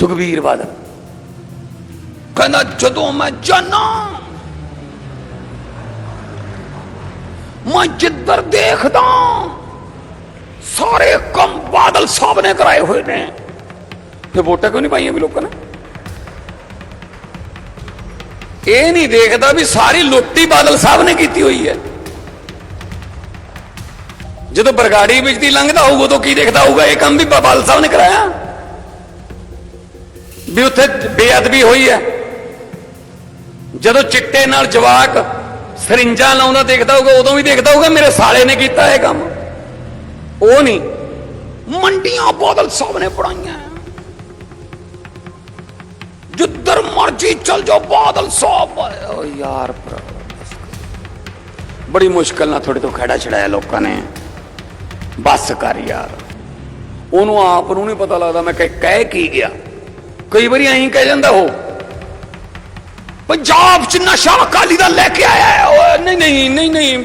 ਸੁਖਬੀਰ ਬਾਦਲ। ਕਹਿੰਦਾ, ਜਦੋਂ ਮੈਂ ਜਾਣਾ ਮੈਂ ਜਿੱਧਰ ਦੇਖਦਾ, ਸਾਰੇ ਕੰਮ ਬਾਦਲ ਸਾਹਿਬ ਨੇ ਕਰਾਏ ਹੋਏ ਨੇ। ਤੇ ਵੋਟਾਂ ਕਿਉਂ ਨਹੀਂ ਪਾਈਆਂ ਵੀ ਲੋਕਾਂ ਨੇ? ਇਹ ਨਹੀਂ ਦੇਖਦਾ ਵੀ ਸਾਰੀ ਲੁੱਟੀ ਬਾਦਲ ਸਾਹਿਬ ਨੇ ਕੀਤੀ ਹੋਈ ਹੈ। ਜਦੋਂ ਬਰਗਾੜੀ ਵਿੱਚ ਦੀ ਲੰਘਦਾ ਹੋਊਗਾ, ਉਦੋਂ ਕੀ ਦੇਖਦਾ ਹੋਊਗਾ? ਇਹ ਕੰਮ ਵੀ ਬਾਦਲ ਸਾਹਿਬ ਨੇ ਕਰਾਇਆ। ਵੀ ਉੱਥੇ ਬੇਅਦਬੀ ਹੋਈ ਹੈ। ਜਦੋਂ ਚਿੱਟੇ ਨਾਲ ਜਵਾਕ ਸਰਿੰਜਾਂ ਲਾਉਂਦਾ ਦੇਖਦਾ ਹੋਊਗਾ, ਉਦੋਂ ਵੀ ਦੇਖਦਾ ਹੋਊਗਾ, ਮੇਰੇ ਸਾਲੇ ਨੇ ਕੀਤਾ ਇਹ ਕੰਮ। ਉਹ ਨਹੀਂ, ਮੰਡੀਆਂ ਬਾਦਲ ਸਾਹਿਬ ਨੇ ਪੜਾਈਆਂ ਜਿੱਧਰ ਮਰਜ਼ੀ ਚਲ ਜਾਓ, ਬਾਦਲ ਸਾਹਿਬ ਓ ਯਾਰ ਬੜੀ ਮੁਸ਼ਕਲ ਨਾਲ ਤੁਹਾਡੇ ਤੋਂ ਖੜਾ ਛੜਾਇਆ ਲੋਕਾਂ ਨੇ। ਬੱਸ ਕਰ ਯਾਰ। ਉਹਨੂੰ ਆਪ ਨੂੰ ਨਹੀਂ ਪਤਾ ਲੱਗਦਾ ਮੈਂ ਕਹਿ ਕੀ ਗਿਆ। ਕਈ ਵਾਰੀ ਐਂ ਕਹਿ ਜਾਂਦਾ ਉਹ, ਪੰਜਾਬ ਚ ਨਸ਼ਾ ਅਕਾਲੀ ਦਾ ਲੈ ਕੇ ਆਇਆ ਹੈ ਨਹੀਂ ਨਹੀਂ ਨਹੀਂ ਨਹੀਂ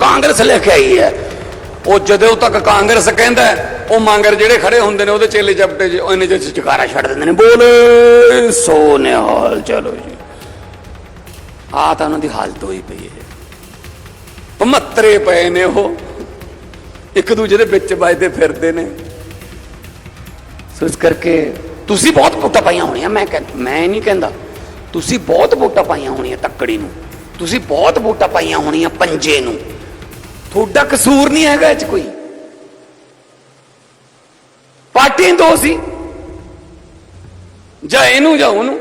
ਕਾਂਗਰਸ ਲੈ ਕੇ ਆਈ ਹੈ। ਉਹ ਜਦੋਂ ਤੱਕ ਕਾਂਗਰਸ ਕਹਿੰਦਾ ਉਹ ਮੰਗਰ ਜਿਹੜੇ ਖੜੇ ਹੁੰਦੇ ਨੇ ਉਹਦੇ ਚੇਲੇ ਚਪਟੇ ਚ ਉਹਨੇ ਚ ਚਕਾਰਾ ਛੱਡ ਦਿੰਦੇ ਨੇ, ਬੋਲ ਸੋ ਨਿਹਾਲ ਚਲੋ ਜੀ। ਆ ਤਾਂ ਉਹਨਾਂ ਦੀ ਹਾਲਤ ਹੋਈ ਪਈ ਹੈ। ਪਮੱਤਰੇ ਪਏ ਨੇ ਉਹ, ਇੱਕ ਦੂਜੇ ਦੇ ਵਿੱਚ ਵੱਜਦੇ ਫਿਰਦੇ ਨੇ। ਸੋ ਇਸ ਕਰਕੇ ਤੁਸੀਂ ਬਹੁਤ ਵੋਟਾਂ ਪਾਈਆਂ ਹੋਣੀਆਂ, ਮੈਂ ਕਹਿ- ਮੈਂ ਨਹੀਂ ਕਹਿੰਦਾ। ਤੁਸੀਂ ਬਹੁਤ ਵੋਟਾਂ ਪਾਈਆਂ ਹੋਣੀਆਂ ਤੱਕੜੀ ਨੂੰ। ਤੁਸੀਂ ਬਹੁਤ ਵੋਟਾਂ ਪਾਈਆਂ ਹੋਣੀਆਂ ਪੰਜੇ ਨੂੰ। ਤੁਹਾਡਾ ਕਸੂਰ ਨਹੀਂ ਹੈਗਾ ਇਹ ਚ ਕੋਈ। ਪਾਰਟੀ ਦੋ ਸੀ। ਜਾਂ ਇਹਨੂੰ ਜਾਂ ਉਹਨੂੰ।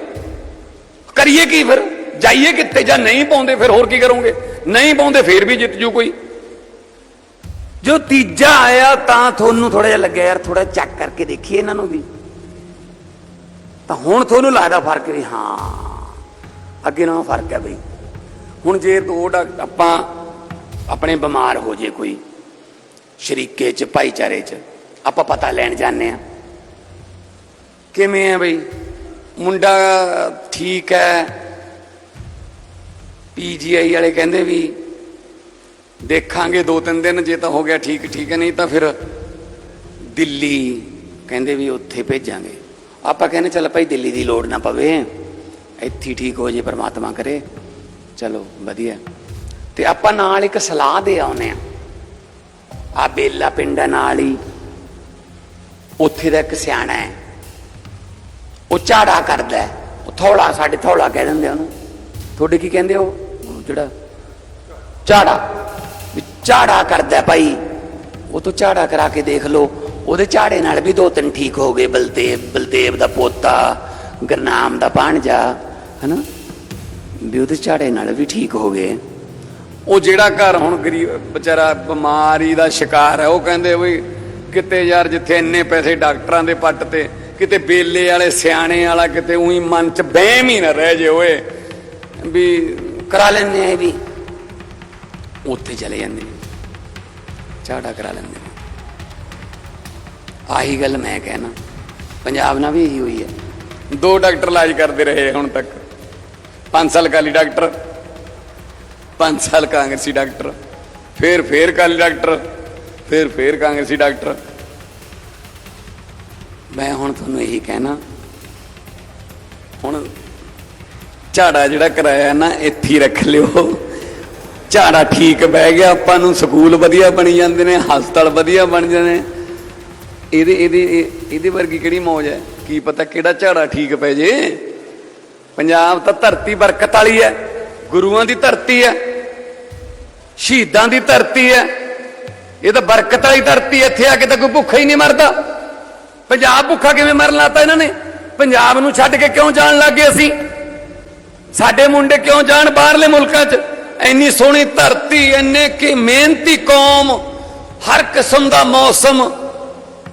ਕਰੀਏ ਕੀ ਫਿਰ? ਜਾਈਏ ਕਿੱਥੇ? ਜਾਂ ਨਹੀਂ ਪਾਉਂਦੇ ਫਿਰ ਹੋਰ ਕੀ ਕਰੋਗੇ? ਨਹੀਂ ਪਾਉਂਦੇ ਫਿਰ ਵੀ ਜਿੱਤ ਜੂ ਕੋਈ। ਜੋ ਤੀਜਾ ਆਇਆ ਤਾਂ ਤੁਹਾਨੂੰ ਥੋੜਾ ਜਿਹਾ ਲੱਗਿਆ ਯਾਰ ਥੋੜਾ ਚੈੱਕ ਕਰਕੇ ਦੇਖੀਏ ਇਹਨਾਂ ਨੂੰ ਵੀ। ਤਾਂ ਹੁਣ ਤੁਹਾਨੂੰ ਲੱਗਦਾ ਫ਼ਰਕ ਵੀ ਹਾਂ, ਅੱਗੇ ਨਾਲ ਫ਼ਰਕ ਹੈ ਬਈ। ਹੁਣ ਜੇ ਦੋ ਡਾਕ- ਆਪਾਂ ਆਪਣੇ ਬਿਮਾਰ ਹੋ ਜੇ ਕੋਈ, ਸ਼ਰੀਕੇ ਚ, ਭਾਈਚਾਰੇ ਚ, ਆਪਾਂ ਪਤਾ ਲੈਣ ਜਾਂਦੇ ਆ ਕਿਵੇਂ ਹੈ ਬਈ? ਮੁੰਡਾ ਠੀਕ ਹੈ। ਪੀਜੀਆਈ ਵਾਲੇ ਕਹਿੰਦੇ ਵੀ ਦੇਖਾਂਗੇ ਦੋ ਤਿੰਨ ਦਿਨ, ਜੇ ਤਾਂ ਹੋ ਗਿਆ ਠੀਕ ਠੀਕ ਹੈ, ਨਹੀਂ ਤਾਂ ਫਿਰ ਦਿੱਲੀ ਕਹਿੰਦੇ ਵੀ ਉੱਥੇ ਭੇਜਾਂਗੇ। ਆਪਾਂ ਕਹਿੰਦੇ ਚੱਲ ਭਾਈ ਦਿੱਲੀ ਦੀ ਲੋੜ ਨਾ ਪਵੇ। ਇੱਥੇ ਠੀਕ ਹੋ ਜੇ, ਪਰਮਾਤਮਾ ਕਰੇ। ਚਲੋ, ਵਧੀਆ। ਤੇ ਆਪਾਂ ਨਾਲ ਇੱਕ ਸਲਾਹ ਦੇ ਆਉਨੇ ਆ ਆ ਬੇਲਾ ਪਿੰਡ ਹੈ ਨਾਲ ਹੀ। ਉੱਥੇ ਦਾ ਇੱਕ ਸਿਆਣਾ ਹੈ। ਉਹ ਝਾੜਾ ਕਰਦਾ ਉਹ ਥੋੜਾ ਸਾਡੇ ਥੋੜਾ ਕਹਿ ਦਿੰਦੇ ਉਹਨੂੰ। ਤੁਹਾਡੇ ਕੀ ਕਹਿੰਦੇ ਹੋ ਉਹ? ਜਿਹੜਾ ਝਾੜਾ। ਵੀ ਝਾੜਾ ਕਰਦਾ ਭਾਈ। ਉਹ ਤੋਂ ਝਾੜਾ ਕਰਾ ਕੇ ਦੇਖ ਲਓ। ਉਹਦੇ ਝਾੜੇ ਨਾਲ ਵੀ ਦੋ ਤਿੰਨ ਠੀਕ ਹੋ ਗਏ ਬਲਦੇਵ ਬਲਦੇਵ ਦਾ ਪੋਤਾ ਗਰਨਾਮ ਦਾ ਭਾਣਜਾ ਹਨਾ? ਵੀ ਉਹਦੇ ਝਾੜੇ ਨਾਲ ਵੀ ਠੀਕ ਹੋ ਗਏ। ਉਹ ਜਿਹੜਾ ਘਰ ਹੁਣ ਗਰੀਬ ਵਿਚਾਰਾ ਬਿਮਾਰੀ ਦਾ ਸ਼ਿਕਾਰ ਹੈ ਉਹ ਕਹਿੰਦੇ ਵੀ ਕਿਤੇ ਯਾਰ ਜਿੱਥੇ ਇੰਨੇ ਪੈਸੇ ਡਾਕਟਰਾਂ ਦੇ ਪੱਟ ਤੇ ਕਿਤੇ ਬੇਲੇ ਵਾਲੇ ਸਿਆਣੇ ਵਾਲਾ ਕਿਤੇ ਉਹੀ ਮਨ ਚ ਵਹਿਮ ਹੀ ਨਾ ਰਹਿ ਜੇ ਓਏ। ਵੀ ਕਰਾ ਲੈਂਦੇ ਆ ਵੀ। ਉੱਥੇ ਚਲੇ ਜਾਂਦੇ ਨੇ। ਝਾੜਾ ਕਰਾ ਲੈਂਦੇ ਆਹੀ ਗੱਲ ਮੈਂ ਕਹਿਣਾ। ਪੰਜਾਬ ਨਾਲ ਵੀ ਇਹੀ ਹੋਈ ਹੈ। ਦੋ ਡਾਕਟਰ ਇਲਾਜ ਕਰਦੇ ਰਹੇ ਹੁਣ ਤੱਕ। 5 ਸਾਲ ਕਾਲੀ ਡਾਕਟਰ 5 ਸਾਲ ਕਾਂਗਰਸੀ ਡਾਕਟਰ ਫਿਰ ਫਿਰ ਕਾਲੀ ਡਾਕਟਰ ਫਿਰ ਫਿਰ ਕਾਂਗਰਸੀ ਡਾਕਟਰ। ਮੈਂ ਹੁਣ ਤੁਹਾਨੂੰ ਇਹੀ ਕਹਿਣਾ ਹੁਣ ਝਾੜਾ ਜਿਹੜਾ ਕਰਾਇਆ ਨਾ ਇੱਥੇ ਰੱਖ ਲਿਓ। ਝਾੜਾ ਠੀਕ ਬਹਿ ਗਿਆ ਆਪਾਂ ਨੂੰ ਸਕੂਲ ਵਧੀਆ ਬਣੀ ਜਾਂਦੇ ਨੇ ਹਸਪਤਾਲ ਵਧੀਆ ਬਣ ਜਾਂਦੇ ਨੇ। ਇਹਦੇ ਇਹਦੇ ਇਹ- ਇਹਦੇ ਵਰਗੀ ਕਿਹੜੀ ਮੌਜ ਹੈ? ਕੀ ਪਤਾ ਕਿਹੜਾ ਝਾੜਾ ਠੀਕ ਪੈ ਜੇ? ਪੰਜਾਬ ਤਾਂ ਧਰਤੀ ਬਰਕਤ ਵਾਲੀ ਹੈ, ਗੁਰੂਆਂ ਦੀ ਧਰਤੀ ਹੈ, ਸ਼ਹੀਦਾਂ ਦੀ ਧਰਤੀ ਹੈ। ਇਹ ਤਾਂ ਬਰਕਤ ਵਾਲੀ ਧਰਤੀ ਇੱਥੇ ਆ ਕੇ ਤਾਂ ਕੋਈ ਭੁੱਖਾ ਹੀ ਨਹੀਂ ਮਰਦਾ। ਪੰਜਾਬ ਭੁੱਖਾ ਕਿਵੇਂ ਮਰਨ ਲਾਤਾ ਇਹਨਾਂ ਨੇ? ਪੰਜਾਬ ਨੂੰ ਛੱਡ ਕੇ ਕਿਉਂ ਜਾਣ ਲੱਗੇ ਅਸੀਂ? ਸਾਡੇ ਮੁੰਡੇ ਕਿਉਂ ਜਾਣ ਬਾਹਰਲੇ ਮੁਲਕਾਂ 'ਚ? ਇੰਨੀ ਸੋਹਣੀ ਧਰਤੀ, ਇੰਨੇ ਕੀ ਮਿਹਨਤੀ ਕੌਮ, ਹਰ ਕਿਸਮ ਦਾ ਮੌਸਮ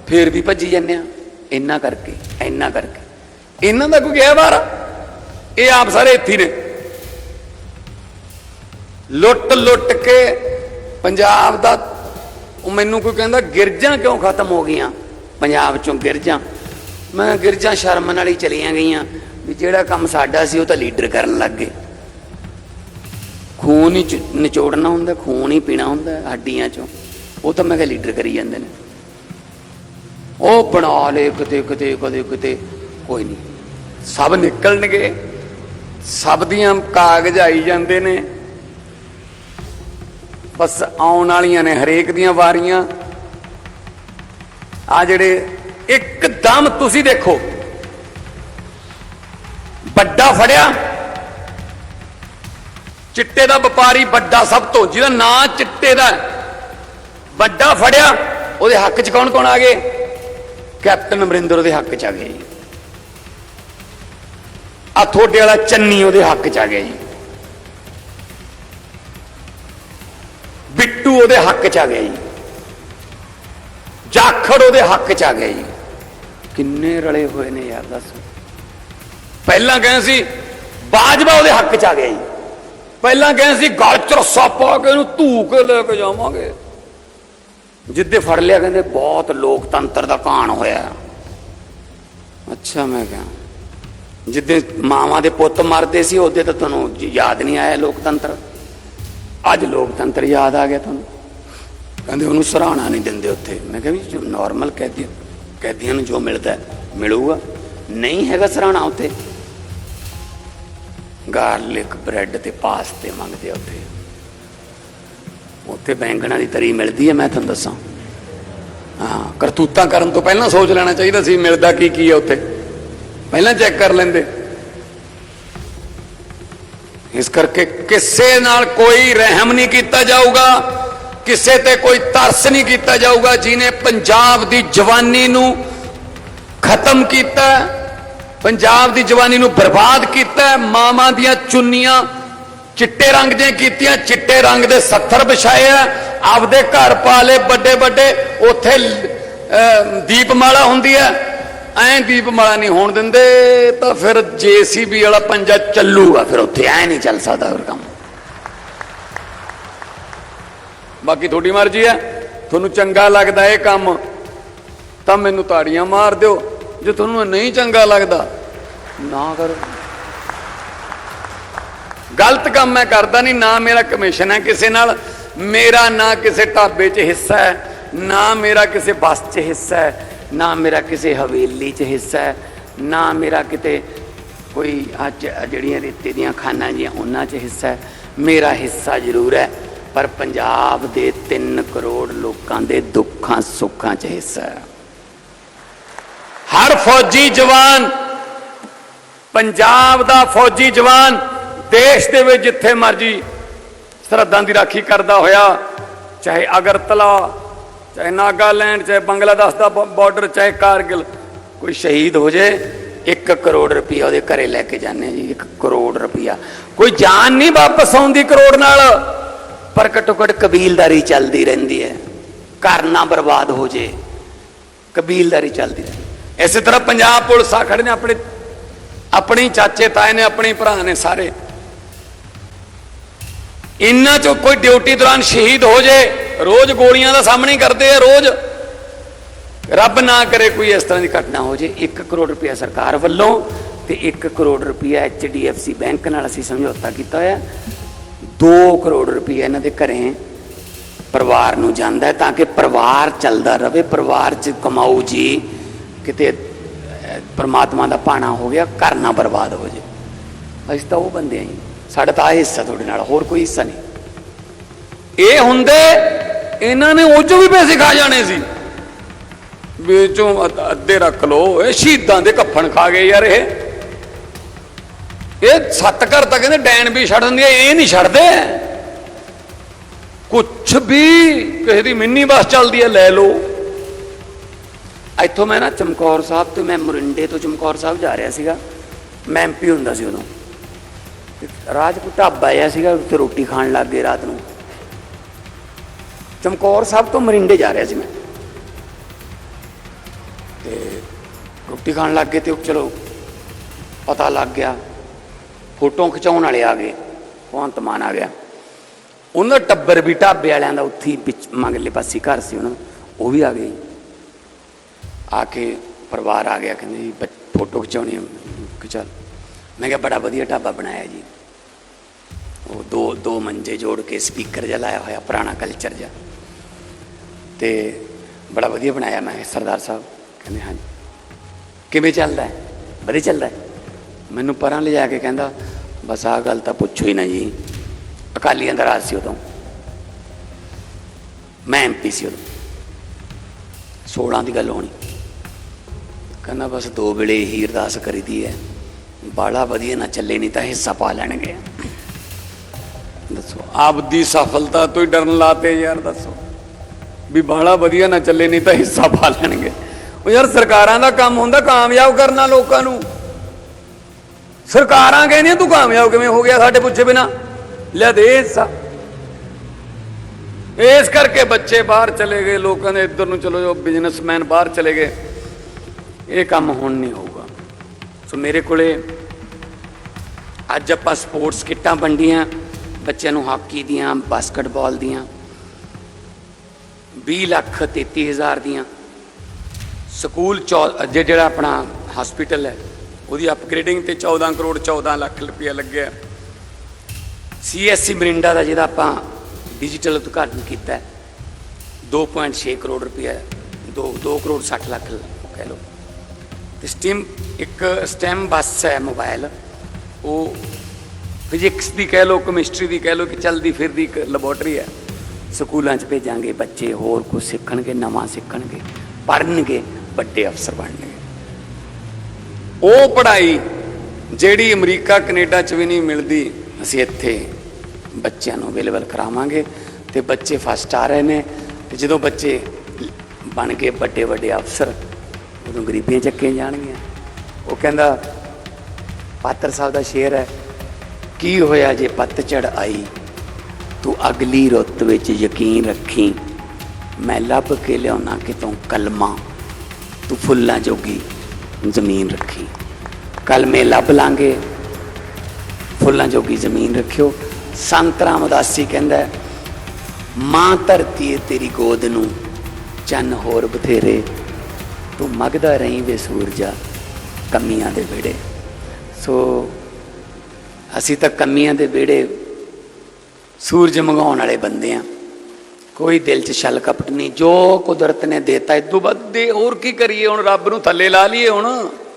ਫੇਰ ਵੀ ਭੱਜੀ ਜਾਂਦੇ ਆ। ਇੰਨਾ ਕਰਕੇ ਇੰਨਾ ਕਰਕੇ। ਇਹਨਾਂ ਦਾ ਕੋਈ ਗਿਆ ਬਾਹਰ? ਇਹ ਆਪ ਸਾਰੇ ਇੱਥੇ ਨੇ। ਲੁੱਟ ਲੁੱਟ ਕੇ ਪੰਜਾਬ ਦਾ ਉਹ ਮੈਨੂੰ ਕੋਈ ਕਹਿੰਦਾ ਗਿਰਜਾਂ ਕਿਉਂ ਖਤਮ ਹੋ ਗਈਆਂ? ਪੰਜਾਬ ਚੋਂ ਗਿਰਜਾਂ। ਮੈਂ ਗਿਰਜਾਂ ਸ਼ਰਮ ਨਾਲ ਹੀ ਚਲੀਆਂ ਗਈਆਂ। ਵੀ ਜਿਹੜਾ ਕੰਮ ਸਾਡਾ ਸੀ, ਉਹ ਤਾਂ ਲੀਡਰ ਕਰਨ ਲੱਗ ਗਏ। ਖੂਨ ਹੀ ਨਿਚੋੜਨਾ ਹੁੰਦਾ, ਖੂਨ ਹੀ ਪੀਣਾ ਹੁੰਦਾ ਹੱਡੀਆਂ ਚੋਂ। ਉਹ ਤਾਂ ਮੈਂ ਕਿਹਾ ਲੀਡਰ ਕਰੀ ਜਾਂਦੇ ਨੇ। ਉਹ ਬਣਾ ਲੇ ਕਿਤੇ ਕਿਤੇ, ਕਦੇ, ਕਿਤੇ, ਕੋਈ ਨਹੀਂ। ਸਭ ਨਿਕਲਣਗੇ। ਸਭ ਦੀਆਂ ਕਾਗਜ਼ ਆਈ ਜਾਂਦੇ ਨੇ। ਬਸ ਆਉਣ ਵਾਲੀਆਂ ਨੇ ਹਰੇਕ ਦੀਆਂ ਵਾਰੀਆਂ। ਆ ਜਿਹੜੇ ਇੱਕਦਮ ਤੁਸੀਂ ਦੇਖੋ। ਵੱਡਾ ਫੜਿਆ। ਚਿੱਟੇ ਦਾ ਵਪਾਰੀ ਵੱਡਾ ਸਭ ਤੋਂ, ਜਿਹਦਾ ਨਾਂ ਚਿੱਟੇ ਦਾ। ਵੱਡਾ ਫੜਿਆ। ਉਹਦੇ ਹੱਕ 'ਚ ਕੌਣ ਕੌਣ ਆ ਗਏ? ਕੈਪਟਨ ਅਮਰਿੰਦਰ ਉਹਦੇ ਹੱਕ 'ਚ ਆ ਗਏ ਜੀ। ਆ ਥੋੜੇ ਵਾਲਾ ਚੰਨੀ ਉਹਦੇ ਹੱਕ 'ਚ ਆ ਗਿਆ ਜੀ। ਬਿੱਟੂ ਉਹਦੇ ਹੱਕ 'ਚ ਆ ਗਿਆ ਜੀ। ਜਾਖੜ ਉਹਦੇ ਹੱਕ 'ਚ ਆ ਗਿਆ ਜੀ। ਕਿੰਨੇ ਰਲੇ ਹੋਏ ਨੇ ਯਾਰ ਦੱਸ। ਪਹਿਲਾਂ ਕਹੇ ਸੀ ਬਾਜਵਾ ਉਹਦੇ ਹੱਕ 'ਚ ਆ ਗਿਆ ਜੀ। ਪਹਿਲਾਂ ਕਹੇ ਸੀ ਗਲ 'ਚ ਪਾ ਕੇ ਇਹਨੂੰ ਧੂ ਕੇ ਲੈ ਕੇ ਜਾਵਾਂਗੇ। ਜਿੱਦੇ ਫੜ ਲਿਆ ਕਹਿੰਦੇ ਬਹੁਤ ਲੋਕਤੰਤਰ ਦਾ ਕਾਣ ਹੋਇਆ। ਅੱਛਾ ਮੈਂ ਕਿਹਾ ਜਿੱਦੇ ਮਾਵਾਂ ਦੇ ਪੁੱਤ ਮਰਦੇ ਸੀ ਉਹਦੇ ਤਾਂ ਤੁਹਾਨੂੰ ਯਾਦ ਨਹੀਂ ਆਇਆ ਲੋਕਤੰਤਰ? ਅੱਜ ਲੋਕਤੰਤਰ ਯਾਦ ਆ ਗਿਆ ਤੁਹਾਨੂੰ? ਕਹਿੰਦੇ ਉਹਨੂੰ ਸਰਾਣਾ ਨਹੀਂ ਦਿੰਦੇ ਉੱਥੇ। ਮੈਂ ਕਿਹਾ ਵੀ ਜੋ ਨਾਰਮਲ ਕੈਦੀ ਕੈਦੀਆਂ ਨੂੰ ਜੋ ਮਿਲਦਾ ਹੈ, ਮਿਲੂਗਾ। ਨਹੀਂ ਹੈਗਾ ਸਰਾਣਾ ਉੱਥੇ। ਗਾਰਲਿਕ ਬ੍ਰੈਡ ਤੇ ਪਾਸਤੇ ਮੰਗਦੇ ਉੱਥੇ। ਉੱਥੇ ਬੈਂਗਣਾ ਦੀ ਤਰੀ ਮਿਲਦੀ ਹੈ, ਮੈਂ ਤੁਹਾਨੂੰ ਦੱਸਾਂ। ਹਾਂ, ਕਰਤੂਤਾਂ ਕਰਨ ਤੋਂ ਪਹਿਲਾਂ ਸੋਚ ਲੈਣਾ ਚਾਹੀਦਾ ਸੀ, ਮਿਲਦਾ ਕੀ ਕੀ ਹੈ ਉੱਥੇ। ਪਹਿਲਾਂ ਚੈੱਕ ਕਰ ਲੈਂਦੇ। ਇਸ ਕਰਕੇ ਕਿਸੇ ਨਾਲ ਕੋਈ ਰਹਿਮ ਨਹੀਂ ਕੀਤਾ ਜਾਊਗਾ, ਕਿਸੇ ਤੇ ਕੋਈ ਤਰਸ ਨਹੀਂ ਕੀਤਾ ਜਾਊਗਾ ਜਿਨੇ ਪੰਜਾਬ ਦੀ ਜਵਾਨੀ ਨੂੰ ਖਤਮ ਕੀਤਾ, ਪੰਜਾਬ ਦੀ ਜਵਾਨੀ ਨੂੰ ਬਰਬਾਦ ਕੀਤਾ, ਮਾਵਾਂ ਦੀਆਂ ਚੁੰਨੀਆਂ ਚਿੱਟੇ ਰੰਗ ਦੀਆਂ ਕੀਤੀਆਂ, ਚਿੱਟੇ ਰੰਗ ਦੇ 70 ਵਿਛਾਏ ਆ। ਆਪਦੇ ਘਰ ਪਾ ਲਏ ਵੱਡੇ ਵੱਡੇ। ਉੱਥੇ ਦੀਪਮਾਲਾ ਹੁੰਦੀ ਹੈ ਐਂ ਦੀਪਮਾਲਾ ਨਹੀਂ ਹੋਣ ਦਿੰਦੇ, ਤਾਂ ਫਿਰ ਜੀਸੀਬੀ ਵਾਲਾ ਪੰਜਾ ਚੱਲੂਗਾ। ਫਿਰ ਉੱਥੇ ਐ ਨਹੀਂ ਚੱਲ ਸਕਦਾ ਫਿਰ ਕੰਮ। ਬਾਕੀ ਤੁਹਾਡੀ ਮਰਜ਼ੀ ਹੈ ਤੁਹਾਨੂੰ ਚੰਗਾ ਲੱਗਦਾ ਇਹ ਕੰਮ, ਤਾਂ ਮੈਨੂੰ ਤਾੜੀਆਂ ਮਾਰ ਦਿਓ। ਜੇ ਤੁਹਾਨੂੰ ਨਹੀਂ ਚੰਗਾ ਲੱਗਦਾ, ਨਾ ਕਰੋ। ਗਲਤ ਕੰਮ ਮੈਂ ਕਰਦਾ ਨਹੀਂ, ਨਾ ਮੇਰਾ ਕਮਿਸ਼ਨ ਹੈ ਕਿਸੇ ਨਾਲ, ਮੇਰਾ ਨਾ ਕਿਸੇ ਢਾਬੇ 'ਚ ਹਿੱਸਾ ਹੈ, ਨਾ ਮੇਰਾ ਕਿਸੇ ਬੱਸ 'ਚ ਹਿੱਸਾ ਹੈ, ਨਾ ਮੇਰਾ ਕਿਸੇ ਹਵੇਲੀ 'ਚ ਹਿੱਸਾ ਹੈ, ਨਾ ਮੇਰਾ ਕਿਤੇ ਕੋਈ ਅੱਜ ਜਿਹੜੀਆਂ ਰੇਤੇ ਦੀਆਂ ਖਾਨਾਂ ਜੀਆਂ ਉਹਨਾਂ 'ਚ ਹਿੱਸਾ ਹੈ, ਮੇਰਾ ਹਿੱਸਾ ਜ਼ਰੂਰ ਹੈ, ਪਰ ਪੰਜਾਬ ਦੇ 3 ਕਰੋੜ ਲੋਕਾਂ ਦੇ ਦੁੱਖਾਂ ਸੁੱਖਾਂ 'ਚ ਹਿੱਸਾ ਹੈ। ਹਰ ਫੌਜੀ ਜਵਾਨ, ਪੰਜਾਬ ਦਾ ਫੌਜੀ ਜਵਾਨ ਦੇਸ਼ ਦੇ ਵਿੱਚ ਜਿੱਥੇ ਮਰਜ਼ੀ ਸਰਹੱਦਾਂ ਦੀ ਰਾਖੀ ਕਰਦਾ ਹੋਇਆ, ਚਾਹੇ ਅਗਰਤਲਾ, ਚਾਹੇ ਨਾਗਾਲੈਂਡ, ਚਾਹੇ ਬੰਗਲਾਦੇਸ਼ ਦਾ ਬਾਰਡਰ ਚਾਹੇ ਕਾਰਗਿਲ, ਕੋਈ ਸ਼ਹੀਦ ਹੋ ਜੇ 1 ਕਰੋੜ ਰੁਪਇਆ ਉਹਦੇ ਘਰੇ ਲੈ ਕੇ ਜਾਂਦੇ ਜੀ 1 ਕਰੋੜ ਰੁਪਇਆ ਕੋਈ ਜਾਨ ਨਹੀਂ ਵਾਪਸ ਆਉਂਦੀ ਕਰੋੜ ਨਾਲ, ਪਰ ਘੱਟੋ ਘੱਟ ਕਬੀਲਦਾਰੀ ਚੱਲਦੀ ਰਹਿੰਦੀ ਹੈ। ਘਰ ਨਾ ਬਰਬਾਦ ਹੋ ਜੇ, ਕਬੀਲਦਾਰੀ ਚੱਲਦੀ ਰਹਿੰਦੀ ਇਸੇ ਤਰ੍ਹਾਂ ਪੰਜਾਬ ਪੁਲਿਸ ਆ ਖੜੇ ਨੇ ਆਪਣੇ ਆਪਣੇ ਚਾਚੇ ਤਾਏ ਨੇ, ਆਪਣੇ ਭਰਾ ਨੇ ਸਾਰੇ। ਇੰਨਾ ਚੋਂ ਕੋਈ ਡਿਊਟੀ ਦੌਰਾਨ ਸ਼ਹੀਦ ਹੋ ਜੇ, ਰੋਜ਼ ਗੋਲੀਆਂ ਦਾ ਸਾਹਮਣਾ ਹੀ ਕਰਦੇ ਆ ਰੋਜ਼। ਰੱਬ ਨਾ ਕਰੇ ਕੋਈ ਇਸ ਤਰ੍ਹਾਂ ਦੀ ਘਟਨਾ ਹੋ ਜੇ। 1 ਕਰੋੜ ਰੁਪਇਆ ਸਰਕਾਰ ਵੱਲੋਂ ਤੇ 1 ਕਰੋੜ ਰੁਪਇਆ HDFC ਬੈਂਕ ਨਾਲ ਅਸੀਂ ਸਮਝੌਤਾ ਕੀਤਾ ਹੋਇਆ। 2 ਕਰੋੜ ਰੁਪਇਆ ਇਹਨਾਂ ਦੇ ਘਰੇ ਪਰਿਵਾਰ ਨੂੰ ਜਾਂਦਾ ਤਾਂ ਕਿ ਪਰਿਵਾਰ ਚੱਲਦਾ ਰਹੇ ਪਰਿਵਾਰ 'ਚ ਕਮਾਊ ਜੀ, ਕਿਤੇ ਪਰਮਾਤਮਾ ਦਾ ਪਾਣਾ ਹੋ ਗਿਆ, ਘਰ ਨਾ ਬਰਬਾਦ ਹੋ ਜੇ। ਅਸੀਂ ਤਾਂ ਉਹ ਬੰਦੇ ਆਂ ਜੀ। ਸਾਡਾ ਤਾਂ ਆਹ ਹਿੱਸਾ ਤੁਹਾਡੇ ਨਾਲ, ਹੋਰ ਕੋਈ ਹਿੱਸਾ ਨਹੀਂ। ਇਹ ਹੁੰਦੇ, ਇਹਨਾਂ ਨੇ ਉਹ ਚੋਂ ਵੀ ਪੈਸੇ ਖਾ ਜਾਣੇ ਸੀ। ਵਿੱਚੋਂ ਅੱਧ- ਅੱਧੇ ਰੱਖ ਲੋ ਇਹ ਸ਼ਹੀਦਾਂ ਦੇ ਕੱਫਣ ਖਾ ਗਏ ਯਾਰ ਇਹ। ਇਹ ਸੱਤ ਘਰ ਤਾਂ ਕਹਿੰਦੇ ਡੈਨ ਵੀ ਛੱਡ ਦਿੰਦੀ ਇਹ ਨਹੀਂ ਛੱਡਦੇ। ਕੁਛ ਵੀ ਕਿਸੇ ਦੀ ਮਿੰਨੀ ਬੱਸ ਚੱਲਦੀ ਹੈ, ਲੈ ਲਓ। ਇੱਥੋਂ ਮੈਂ ਨਾ ਚਮਕੌਰ ਸਾਹਿਬ ਤੋਂ ਮੈਂ ਮੁਰਿੰਡੇ ਤੋਂ ਚਮਕੌਰ ਸਾਹਿਬ ਜਾ ਰਿਹਾ ਸੀਗਾ। ਮੈਂ ਐਮਪੀ ਹੁੰਦਾ ਸੀ ਉਦੋਂ। ਤੇ ਰਾਜਪੂਤ ਢਾਬਾ ਆਇਆ ਸੀਗਾ, ਉੱਥੇ ਰੋਟੀ ਖਾਣ ਲੱਗ ਗਏ ਰਾਤ ਨੂੰ। ਚਮਕੌਰ ਸਾਹਿਬ ਤੋਂ ਮਰਿੰਡੇ ਜਾ ਰਿਹਾ ਸੀ ਮੈਂ। ਤੇ ਰੋਟੀ ਖਾਣ ਲੱਗ ਗਏ ਤੇ ਉਹ ਚਲੋ ਪਤਾ ਲੱਗ ਗਿਆ, ਫੋਟੋ ਖਿਚਾਉਣ ਵਾਲੇ ਆ ਗਏ, ਭਗਵੰਤ ਮਾਨ ਆ ਗਿਆ। ਉਹਨਾਂ ਟੱਬਰ ਵੀ ਢਾਬੇ ਵਾਲਿਆਂ ਦਾ ਉੱਥੇ ਹੀ ਵਿੱਚ ਮੰਗਲੇ ਪਾਸੇ ਘਰ ਸੀ ਉਹਨਾਂ ਦਾ, ਉਹ ਵੀ ਆ ਗਏ। ਆ ਕੇ ਪਰਿਵਾਰ ਆ ਗਿਆ, ਕਹਿੰਦੇ ਜੀ ਫੋਟੋ ਖਿਚਾਉਣੀ ਹੈ ਚੱਲ ਮੈਂ ਕਿਹਾ, ਬੜਾ ਵਧੀਆ ਢਾਬਾ ਬਣਾਇਆ ਜੀ। ਉਹ ਦੋ ਦੋ ਮੰਜੇ ਜੋੜ ਕੇ ਸਪੀਕਰ ਜਿਹਾ ਲਾਇਆ ਹੋਇਆ, ਪੁਰਾਣਾ ਕਲਚਰ ਜਿਹਾ। ਤੇ ਬੜਾ ਵਧੀਆ ਬਣਾਇਆ ਮੈਂ, ਸਰਦਾਰ ਸਾਹਿਬ। ਕਹਿੰਦੇ, ਹਾਂਜੀ। ਕਿਵੇਂ ਚੱਲਦਾ ਹੈ? ਵਧੀਆ ਚੱਲਦਾ ਹੈ? ਮੈਨੂੰ ਪਰਾਂ ਲਿਜਾ ਕੇ ਕਹਿੰਦਾ, ਬਸ ਆਹ ਗੱਲ ਤਾਂ ਪੁੱਛੋ ਹੀ ਨਾ ਜੀ। ਅਕਾਲੀਆਂ ਦਾ ਰਾਜ ਸੀ ਉਦੋਂ। ਮੈਂ ਐਮਪੀ ਸੀ ਉਦੋਂ। 16 ਦੀ ਗੱਲ ਹੋਣੀ। ਕਹਿੰਦਾ, ਬਸ ਦੋ ਵੇਲੇ ਹੀ ਅਰਦਾਸ ਕਰੀਦੀ ਹੈ। ਬਾਲਾ ਵਧੀਆ ਨਾ ਚੱਲੇ, ਨਹੀਂ ਤਾਂ ਹਿੱਸਾ ਪਾ ਲੈਣਗੇ। ਦੱਸੋ। ਆਪ ਦੀ ਸਫਲਤਾ ਤੋਂ ਹੀ ਡਰਨ ਲਾਤੇ ਯਾਰ, ਦੱਸੋ। ਵੀ ਬਾਹਲਾ ਵਧੀਆ ਨਾ ਚੱਲੇ, ਨਹੀਂ ਤਾਂ ਹਿੱਸਾ ਪਾ ਲੈਣਗੇ। ਉਹ ਯਾਰ ਸਰਕਾਰਾਂ ਦਾ ਕੰਮ ਹੁੰਦਾ ਕਾਮਯਾਬ ਕਰਨਾ ਲੋਕਾਂ ਨੂੰ। ਸਰਕਾਰਾਂ ਕਹਿੰਦੀਆਂ, ਤੂੰ ਕਾਮਯਾਬ ਕਿਵੇਂ ਹੋ ਗਿਆ ਸਾਡੇ ਪੁੱਛੇ ਬਿਨਾ? ਲੈ ਦੇ ਹਿੱਸਾ। ਇਸ ਕਰਕੇ ਬੱਚੇ ਬਾਹਰ ਚਲੇ ਗਏ। ਲੋਕਾਂ ਦੇ ਇੱਧਰ ਨੂੰ ਚਲੋ ਜੋ ਬਿਜ਼ਨਸਮੈਨ ਬਾਹਰ ਚਲੇ ਗਏ। ਇਹ ਕੰਮ ਹੁਣ ਨਹੀਂ ਹੋਊਗਾ। ਸੋ ਮੇਰੇ ਕੋਲੇ ਅੱਜ ਆਪਾਂ ਸਪੋਰਟਸ ਕਿੱਟਾਂ ਵੰਡੀਆਂ। ਬੱਚਿਆਂ ਨੂੰ ਹਾਕੀ ਦੀਆਂ ਬਾਸਕਟਬਾਲ ਦੀਆਂ 20 ਲੱਖ 33 ਹਜ਼ਾਰ ਦੀਆਂ। ਸਕੂਲ ਚੌ- ਜਿਹੜਾ ਆਪਣਾ ਹਸਪੀਟਲ ਹੈ ਉਹਦੀ ਅਪਗ੍ਰੇਡਿੰਗ ਤੇ 14 ਕਰੋੜ 14 ਲੱਖ ਰੁਪਇਆ ਲੱਗਿਆ। ਸੀਐਸਸੀ ਮਰਿੰਡਾ ਦਾ ਜਿਹਦਾ ਆਪਾਂ ਡਿਜੀਟਲ ਉਦਘਾਟਨ ਕੀਤਾ ਹੈ, 2.6 ਕਰੋੜ ਰੁਪਇਆ 2 2 ਕਰੋੜ 60 ਲੱਖ ਕਹਿ ਲਓ। ਤੇ ਸਟਿਮ ਇੱਕ ਸਟੈਮ ਬੱਸ ਹੈ ਮੋਬਾਈਲ ਉਹ ਫਿਜ਼ਿਕਸ ਦੀ ਕਹਿ ਲਓ ਕੈਮਿਸਟਰੀ ਦੀ ਕਹਿ ਲਓ ਕਿ ਚਲਦੀ ਫਿਰਦੀ ਇੱਕ ਲੈਬੋਰਟਰੀ ਹੈ। ਸਕੂਲਾਂ 'ਚ ਭੇਜਾਂਗੇ ਬੱਚੇ, ਹੋਰ ਕੁਝ ਸਿੱਖਣਗੇ, ਨਵਾਂ ਸਿੱਖਣਗੇ, ਪੜ੍ਹਨਗੇ, ਵੱਡੇ ਅਫਸਰ ਬਣਨਗੇ। ਉਹ ਪੜ੍ਹਾਈ ਜਿਹੜੀ ਅਮਰੀਕਾ, ਕੈਨੇਡਾ 'ਚ ਵੀ ਨਹੀਂ ਮਿਲਦੀ, ਅਸੀਂ ਇੱਥੇ ਬੱਚਿਆਂ ਨੂੰ ਅਵੇਲੇਬਲ ਕਰਾਵਾਂਗੇ ਤੇ ਬੱਚੇ ਫਸਟ ਆ ਰਹੇ ਨੇ ਤੇ ਜਦੋਂ ਬੱਚੇ ਬਣ ਕੇ ਵੱਡੇ ਵੱਡੇ ਅਫਸਰ, ਉਦੋਂ ਗਰੀਬੀਆਂ ਚੱਕੀਆਂ ਜਾਣਗੀਆਂ। ਉਹ ਕਹਿੰਦਾ, ਪਾਤਰ ਸਾਹਿਬ ਦਾ ਸ਼ੇਰ ਹੈ ਕੀ ਹੋਇਆ ਜੇ ਪਤਝੜ ਆਈ? ਤੂੰ ਅਗਲੀ ਰੁੱਤ ਵਿੱਚ ਯਕੀਨ ਰੱਖੀ। ਮੈਂ ਲੱਭ ਕੇ ਲਿਆਉਣਾ ਕਿਤੋਂ ਕਲਮਾ। ਤੂੰ ਫੁੱਲਾਂ ਜੋਗੀ ਜ਼ਮੀਨ ਰੱਖੀ। ਕਲਮੇ ਲੱਭ ਲਾਂਗੇ। ਫੁੱਲਾਂ ਜੋਗੀ ਜ਼ਮੀਨ ਰੱਖਿਓ। ਸੰਤ ਰਾਮਦਾਸੀ ਕਹਿੰਦਾ ਮਾਂ ਧਰਤੀ ਏ ਤੇਰੀ ਗੋਦ ਨੂੰ, ਚੰਨ ਹੋਰ ਬਥੇਰੇ। ਤੂੰ ਮਗਦਾ ਰਹੀਂ ਵੇ ਸੂਰਜਾ, ਕਮੀਆਂ ਦੇ ਵਿੜੇ ਸੋ ਅਸੀਂ ਤਾਂ ਕਮੀਆਂ ਦੇ ਵਿੜੇ ਸੂਰਜ ਮੰਗਾਉਣ ਵਾਲੇ ਬੰਦੇ ਆ। ਕੋਈ ਦਿਲ 'ਚ ਛਲ ਕਪਟ ਨਹੀਂ। ਜੋ ਕੁਦਰਤ ਨੇ ਦੇਤਾ ਇਦੋਂ ਵੱਧ ਦੇ ਹੋਰ ਕੀ ਕਰੀਏ ਹੁਣ? ਰੱਬ ਨੂੰ ਥੱਲੇ ਲਾ ਲਈਏ ਹੁਣ।